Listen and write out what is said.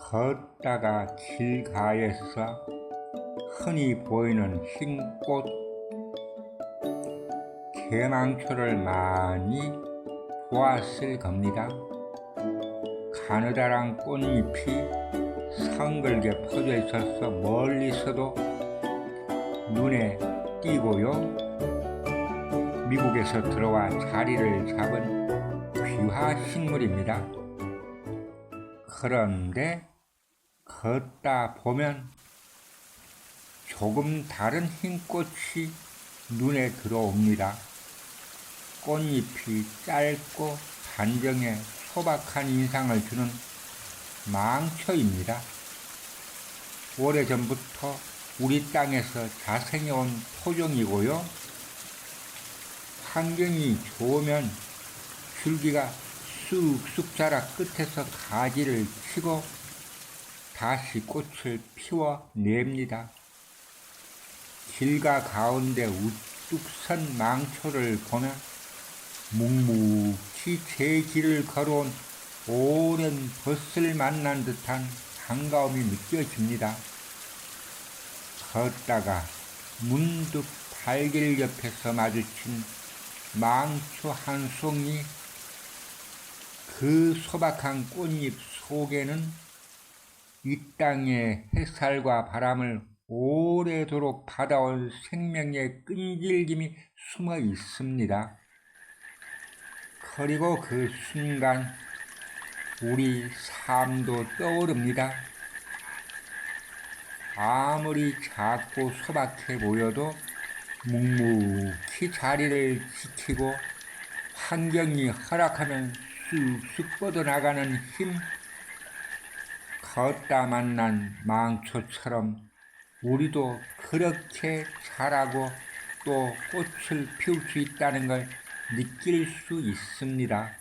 걷다가 길가에서 흔히 보이는 흰꽃 개망초를 많이 보았을 겁니다. 가느다란 꽃잎이 성글게 퍼져 있어서 멀리서도 눈에 띄고요. 미국에서 들어와 자리를 잡은 귀화 식물입니다. 그런데 걷다 보면 조금 다른 흰 꽃이 눈에 들어옵니다. 꽃잎이 짧고 단정에 소박한 인상을 주는 망초입니다. 오래전부터 우리 땅에서 자생해온 토종이고요. 환경이 좋으면 줄기가 쑥쑥 자라 끝에서 가지를 치고 다시 꽃을 피워냅니다. 길가 가운데 우뚝 선 망초를 보면 묵묵히 제 길을 걸어온 오랜 벗을 만난 듯한 반가움이 느껴집니다. 걷다가 문득 발길 옆에서 마주친 망초 한 송이 그 소박한 꽃잎 속에는 이 땅의 햇살과 바람을 오래도록 받아올 생명의 끈질김이 숨어 있습니다. 그리고 그 순간 우리 삶도 떠오릅니다. 아무리 작고 소박해 보여도 묵묵히 자리를 지키고 환경이 허락하면 쑥쑥 뻗어나가는 힘, 걷다 만난 망초처럼 우리도 그렇게 자라고 또 꽃을 피울 수 있다는 걸 느낄 수 있습니다.